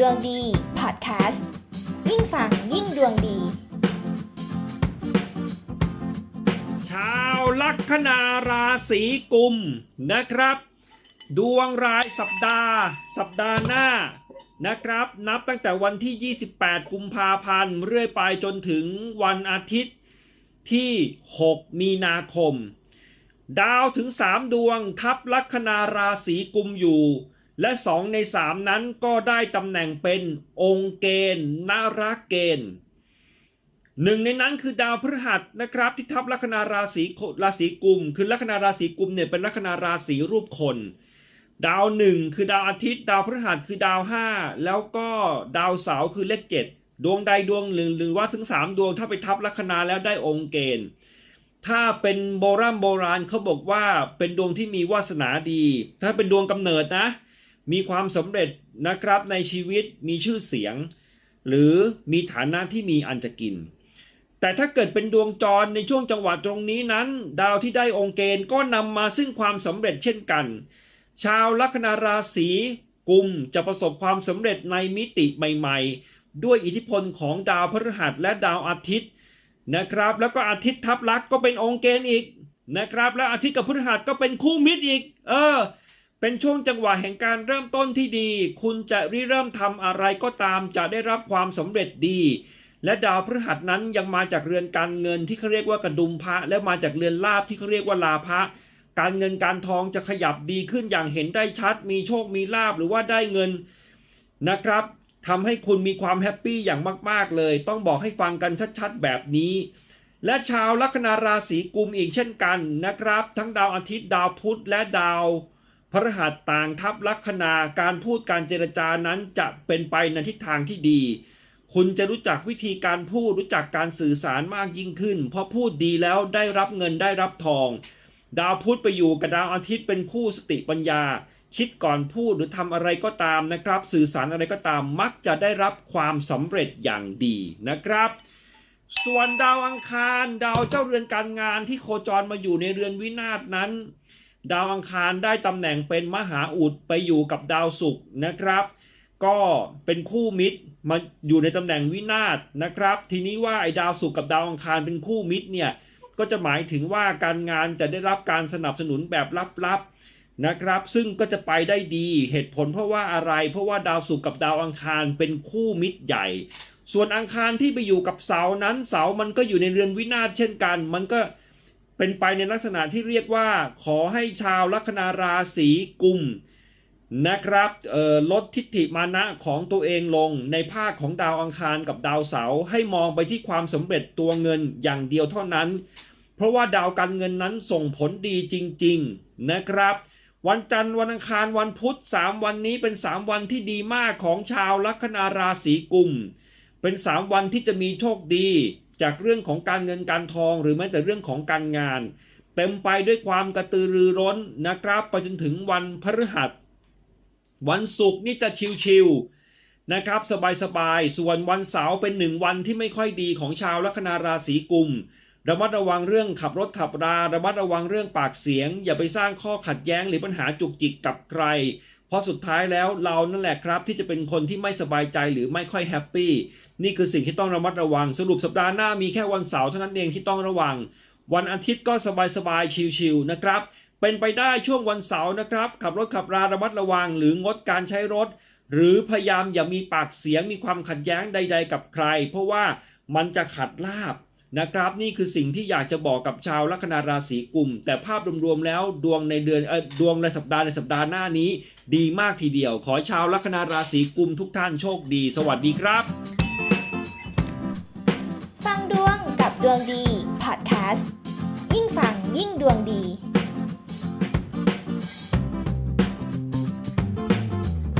ดวงดีพอดแคสต์ยิ่งฟังยิ่งดวงดี ชาวลัคนาราศีกุมนะครับ ดวงรายสัปดาห์ สัปดาห์หน้านะครับ นับตั้งแต่วันที่ 28 กุมภาพันธ์เรื่อยไปจนถึงวันอาทิตย์ที่ 6 มีนาคม ดาวถึง 3 ดวงทับลัคนาราศีกุมอยู่ และ 2 ใน 3 นั้นก็ได้ตำแหน่งเป็นองค์เกณฑ์นารักเกณฑ์หนึ่งในนั้นคือดาวพฤหัสนะครับ ที่ทับลัคนาราศีราศีกุม คือลัคนาราศีกุมเนี่ยเป็นลัคนาราศีรูปคน ดาวหนึ่งคือดาวอาทิตย์ ดาวพฤหัสคือดาวห้าแล้วก็ดาวเสาร์คือเลขเจ็ดดวงใดดวงหนึ่งหรือว่าถึงสามดวงถ้าไปทับลัคนาแล้วได้องค์เกณฑ์ ถ้าเป็นโบราณโบราณเขาบอกว่าเป็นดวงที่มีวาสนาดี ถ้าเป็นดวงกำเนิดนะ มีความสำเร็จนะครับในชีวิตมีชื่อเสียง หรือมีฐานะที่มีอันจะกิน แต่ถ้าเกิดเป็นดวงจรในช่วงจังหวะตรงนี้นั้น ดาวที่ได้องค์เกณฑ์ก็นำมาซึ่งความสำเร็จเช่นกัน ชาวลัคนาราศีกุมจะประสบความสำเร็จในมิติใหม่ ๆ ด้วยอิทธิพลของดาวพฤหัสและดาวอาทิตย์นะครับ แล้วก็อาทิตย์ทับลักษณ์ก็เป็นองค์เกณฑ์อีกนะครับ แล้วอาทิตย์กับพฤหัสก็เป็นคู่มิตรอีก เออ เป็นช่วงจังหวะแห่งการเริ่มต้นที่ดี คุณจะริเริ่มทำอะไรก็ตามจะได้รับความสำเร็จดี และดาวพฤหัสนั้นยังมาจากเรือนการเงินที่เขาเรียกว่ากระดุมพระ และมาจากเรือนลาบที่เขาเรียกว่าลาภะการเงินการทองจะขยับดีขึ้นอย่างเห็นได้ชัด มีโชคมีลาบหรือว่าได้เงินนะครับทำให้คุณมีความแฮปปี้อย่างมาก ๆ เลย ต้องบอกให้ฟังกันชัดๆ แบบนี้ และชาวลัคนาราศีกุมอีกเช่นกันนะครับ ทั้งดาวอาทิตย์ดาวพุธและดาว พฤหัสต่างทับลัคนาการพูดการเจรจานั้นจะเป็นไปในทิศทางที่ดี คุณจะรู้จักวิธีการพูดรู้จักการสื่อสารมากยิ่งขึ้น เพราะพูดดีแล้วได้รับเงินได้รับทอง ดาวพุธไปอยู่กับดาวอาทิตย์เป็นคู่สติปัญญา คิดก่อนพูดหรือทำอะไรก็ตามนะครับ สื่อสารอะไรก็ตามมักจะได้รับความสำเร็จอย่างดีนะครับส่วนดาวอังคาร ดาวเจ้าเรือนการงานที่โคจรมาอยู่ในเรือนวินาศนั้น ดาวอังคารได้ตำแหน่งเป็นมหาอุดไปอยู่กับดาวศุกร์นะครับ ก็เป็นคู่มิตรมาอยู่ในตำแหน่งวินาศนะครับ ทีนี้ว่าไอ้ดาวศุกร์กับดาวอังคารเป็นคู่มิตรเนี่ยก็จะหมายถึงว่าการงานจะได้รับการสนับสนุนแบบลับๆนะครับ ซึ่งก็จะไปได้ดีเหตุผลเพราะว่าอะไร เพราะว่าดาวศุกร์กับดาวอังคารเป็นคู่มิตรใหญ่ ส่วนอังคารที่ไปอยู่กับเสาร์นั้นเสาร์มันก็อยู่ในเรือนวินาศเช่นกัน มันก็ เป็นไปในลักษณะที่เรียกว่า ขอให้ชาวลัคนาราศีกุมนะครับลดทิฏฐิมานะของตัวเองลงในภาคของดาวอังคารกับดาวเสาร์ให้มองไปที่ความสำเร็จตัวเงินอย่างเดียวเท่านั้น เพราะว่าดาวการเงินนั้นส่งผลดีจริง ๆนะครับ วันจันทร์วันอังคารวันพุธ 3 วันนี้เป็น 3 วันที่ดีมากของชาวลัคนาราศีกุม เป็น 3 วันที่จะมีโชคดี จากเรื่องของการเงินการทองหรือแม้แต่เรื่องของการงาน เต็มไปด้วยความกระตือรือร้นนะครับไปจนถึงวันพฤหัส วันศุกร์นี่จะชิวๆนะครับ สบายๆส่วนวันเสาร์เป็นหนึ่งวันที่ไม่ค่อยดีของชาวลัคนาราศีกุมระมัดระวังเรื่องขับรถขับรา ระมัดระวังเรื่องปากเสียง อย่าไปสร้างข้อขัดแย้งหรือปัญหาจุกจิกกับใคร ราะสุดท้ายแล้วเรานั่นแหละครับ ที่จะเป็นคนที่ไม่สบายใจหรือไม่ค่อยแฮปปี้นี่คือสิ่งที่ต้องระมัดระวัง สรุปสัปดาห์หน้ามีแค่วันเสาร์เท่านั้นเองที่ต้องระวัง วันอาทิตย์ก็สบายๆชิลๆนะครับ เป็นไปได้ช่วงวันเสาร์นะครับ ขับรถขับราระมัดระวัง หรืองดการใช้รถ หรือพยายามอย่ามีปากเสียงมีความขัดแย้งใด ๆ กับใคร เพราะว่ามันจะขัดลาบ นะครับนี่คือสิ่งที่อยากจะบอกกับชาวลัคนาราศีกุม แต่ภาพรวมๆแล้วดวงในเดือนอดวงในสัปดาห์ในสัปดาห์หน้านี้ ดีมากทีเดียว ขอชาวลัคนาราศีกุมทุกท่านโชคดี สวัสดีครับ ฟังดวงกับดวงดีพอดแคสต์ยิ่งฟังยิ่งดวงดี